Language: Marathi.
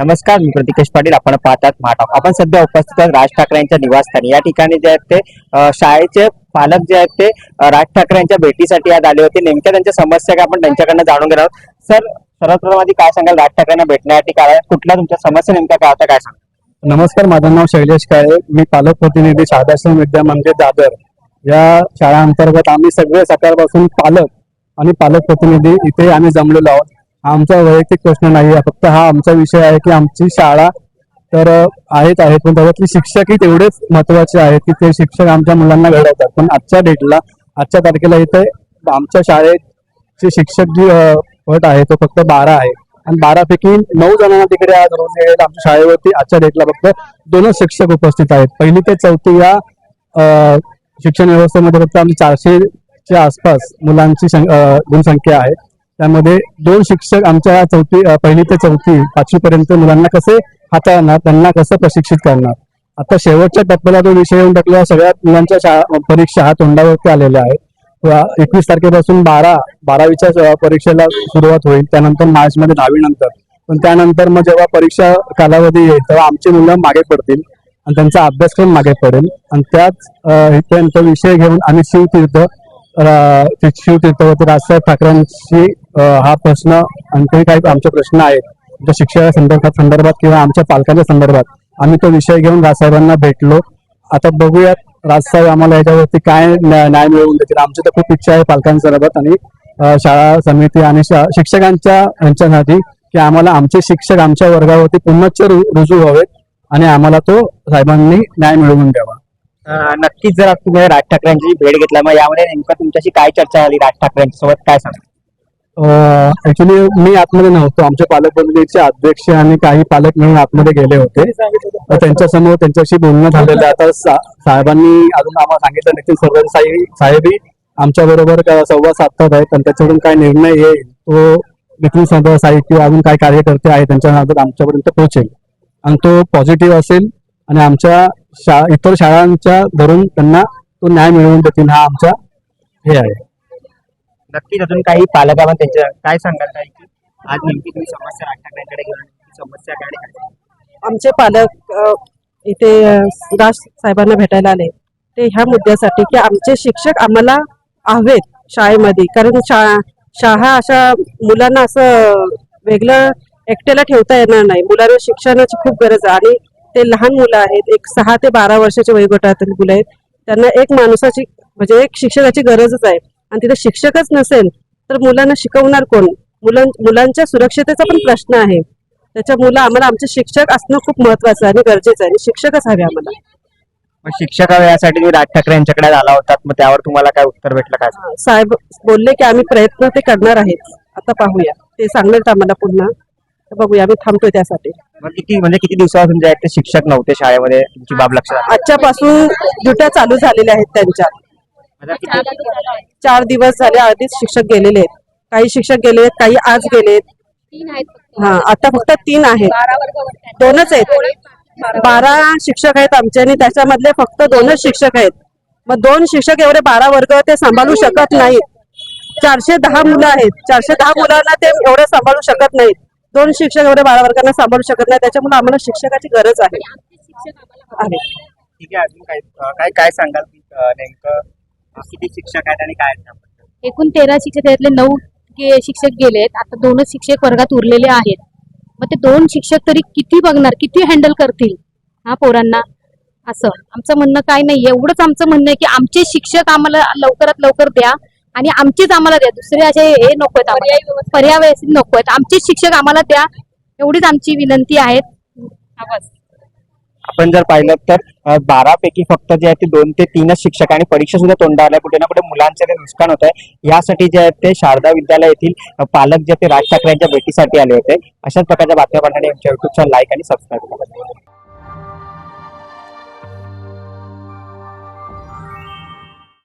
नमस्कार मी प्रतिकेश पाटील. आपण पाहतात महाटॉक आपण सध्या उपस्थित आहोत राज ठाकरे यांच्या निवासस्थानी. या ठिकाणी जे आहेत ते शाळेचे पालक जे आहेत ते राज ठाकरे यांच्या भेटीसाठी आज आले होते. नेमक्या त्यांच्या समस्या काय आपण त्यांच्याकडनं जाणून घेणार आहोत. सर सर्वप्रथम आधी काय सांगाल राज ठाकरेंना भेटण्यासाठी काय आहे? कुठल्या तुमच्या समस्या नेमक्या काय होत्या? काय सांगा नमस्कार माझं नाव शैलेश काळे. मी पालक प्रतिनिधी शारदाश्रम विद्या मंदिर दादर. या शाळा अंतर्गत आम्ही सगळे सकाळपासून पालक आणि पालक प्रतिनिधी इथे आम्ही जमलेलो आहोत. आमचा वैयक्तिक प्रश्न नाही आहे फक्त हा आमचा विषय आहे की आमची शाळा तर आहेत आहेत. पण त्याच्यातली शिक्षकही तेवढेच महत्त्वाचे आहेत की ते शिक्षक आमच्या मुलांना घडवतात. पण आजच्या डेटला आजच्या तारखेला इथे आमच्या शाळेचे शिक्षक जी पट आहे तो फक्त बारा आहे. आणि बारापैकी नऊ जणांना तिकडे आज रोज आमच्या शाळेवरती आजच्या डेटला फक्त दोनच शिक्षक उपस्थित आहेत. पहिली ते चौथी या शिक्षण व्यवस्थेमध्ये फक्त आम्ही चारशेच्या आसपास मुलांची गुणसंख्या आहे. त्यामध्ये दोन शिक्षक आमच्या चौथी पहिली ते चौथी पाचवी पर्यंत मुलांना कसे हाताळणार त्यांना कसं प्रशिक्षित करणार? आता शेवटच्या टप्प्याला तो विषय येऊन टाकला सगळ्या मुलांच्या शाळा परीक्षा हा तोंडावरती आलेल्या आहेत. एकवीस तारखेपासून बारा बारावीच्या परीक्षेला सुरुवात होईल त्यानंतर मार्चमध्ये दहावीनंतर दहावी नंतर. पण त्यानंतर मग जेव्हा परीक्षा कालावधी येईल तेव्हा आमची मुलं मागे पडतील आणि त्यांचा अभ्यासक्रम मागे पडेल. आणि त्याच त्यांचा विषय घेऊन आम्ही शिवतीर्थ अ, राजसाहेब ठाकरेंशी हा प्रश्न आणखी काही आमचे प्रश्न आहेत. आमच्या शिक्षणा संदर्भात संदर्भात किंवा आमच्या पालकांच्या संदर्भात. आम्ही तो विषय घेऊन राजसाहेबांना भेटलो. आता बघूयात राजसाहेब आम्हाला याच्यावरती काय न्याय मिळवून देतील. आमची तर खूप इच्छा आहे पालकांसंदर्भात आणि शाळा समिती आणि शिक्षकांच्या यांच्यासाठी की आम्हाला आमचे शिक्षक आमच्या वर्गावरती पुनश्च रुजू व्हावेत आणि आम्हाला तो साहेबांनी न्याय मिळवून द्यावा. नक्कीच जर तुम्ही राज ठाकरेंची भेट घेतला मग यामध्ये नेमकं तुमच्याशी काय चर्चा झाली राज ठाकरेंच्या सोबत? काय सांगा ऍक्च्युली मी आतमध्ये नव्हतो. आमच्या पालक पालकमंडळीचे अध्यक्ष आणि काही पालक मिळून आतमध्ये गेले होते. तर त्यांच्यासमोर त्यांच्याशी बोलणं झालेलं आता सा- साहेबांनी अजून आम्हाला सांगितलं नक्की सरवण साहेब साहेबही आमच्या बरोबर संवाद साधतात आहेत आणि त्याच्याकडून काय निर्णय येईल तो नितीन सरदार साहेब किंवा अजून काय कार्यकर्ते आहेत त्यांच्या नादात आमच्यापर्यंत पोहोचेल. आणि तो पॉझिटिव्ह असेल आणि आमच्या शा इतर शाळांच्या धरून त्यांना तो न्याय मिळवून देतील हा आमचा हे आहे. नक्कीच. अजून काही पालक आपण त्यांच्या काय सांगाल काय की आज नेमकी तुम्ही समस्या राज ठाकरेंकडे घेऊन नेमकी समस्या काय आहे? आमचे पालक अ, इथे अ, राज साहेबांना भेटायला आले. ते ह्या मुद्द्यासाठी की आमचे शिक्षक आम्हाला हवेत शाळेमध्ये. कारण शाळा शाळा अशा मुलांना असं वेगळं एकट्याला ठेवता येणार नाही. मुलांना शिक्षणाची खूप गरज आहे. आणि ते लहान मुलं आहेत एक सहा ते बारा वर्षाच्या वयोगटातील मुलं आहेत. त्यांना एक माणसाची म्हणजे एक शिक्षकाची गरजच आहे. आणि तिथे शिक्षकच नसेल तर मुलांना शिकवणार कोण? मुलां मुलांच्या सुरक्षतेचा पण प्रश्न आहे. त्याच्यामुळे आम्हाला आमचे शिक्षक असणं खूप महत्वाचं आहे आणि गरजेचं आहे. आणि शिक्षकच हवे आम्हाला. मग शिक्षक हवे यासाठी तुम्ही राज ठाकरे यांच्याकडे आला होतात. मग त्यावर तुम्हाला काय उत्तर भेटलं काय? साहेब बोलले की आम्ही प्रयत्न ते करणार आहेत. आता पाहूया. ते सांगणार आम्हाला पुन्हा. तर बघूया आम्ही थांबतोय त्यासाठी. मग किती म्हणजे किती दिवसापासून जे आहेत ते शिक्षक नव्हते शाळेमध्ये तुमची बाब लक्षात? आजच्यापासून ड्युट्या चालू झालेल्या आहेत त्यांच्या. आता किती- चार दिवस झाले आधीच शिक्षक गेलेले आहेत. काही शिक्षक गेले आहेत काही आज गेले आहेत तीन आहेत फक्त. हा आता फक्त तीन आहेत. बारा वर्ग होते. दोनच आहेत. बारा शिक्षक आहेत आमचे आणि त्याच्यामधले फक्त दोनच शिक्षक आहेत. मग दोन शिक्षक एवढे बारा वर्ग ते सांभाळू शकत नाहीत. चारशे दहा मुलं आहेत. चारशे दहा मुलांना ते एवढं सांभाळू शकत नाहीत. दोन शिक्षक एवढे बारा वर्गांना सांभाळू शकत नाही. त्याच्यामुळे आम्हाला शिक्षकाची गरज आहे. आमचे शिक्षक आम्हाला आहे. ठीक आहे अजून काय अं, काय काय सांगाल की अं, नेमकं अं, किती शिक्षक आहेत आणि काय आहेत? त्याबद्दल? एकूण तेरा शिक्षक त्यातले नऊ शिक्षक गेलेत. आता दोनच शिक्षक वर्गात उरलेले आहेत. मग ते दोन शिक्षक तरी किती बघणार किती हँडल करतील? हा पोरांना? असं. आमचं म्हणणं काय नाही एवढंच आमचं म्हणणं आहे की आमचे शिक्षक आम्हाला लवकरात लवकर द्या. आणि आमचेच आम्हाला द्या. दुसरे असे हे नको आहेत आम्हाला. पर्याय नको आहेत आमचेच शिक्षक आम्हाला द्या. एवढीच आमची विनंती आहे. बस. आपण जर पाहिलं तर अं, बारापैकी फक्त जे आहे ते दोन ते तीनच शिक्षक आणि परीक्षा सुद्धा तोंडावल्या कुठे ना कुठे मुलांचे ते नुकसान होत आहे यासाठी जे आहेत ते शारदा विद्यालय येथील पालक जे ते राज ठाकरे यांच्या भेटीसाठी आले होते. अशाच प्रकारच्या बातम्या पाहण्यासाठी आमच्या युट्यूब चॅनल लाईक आणि सबस्क्राईब करा.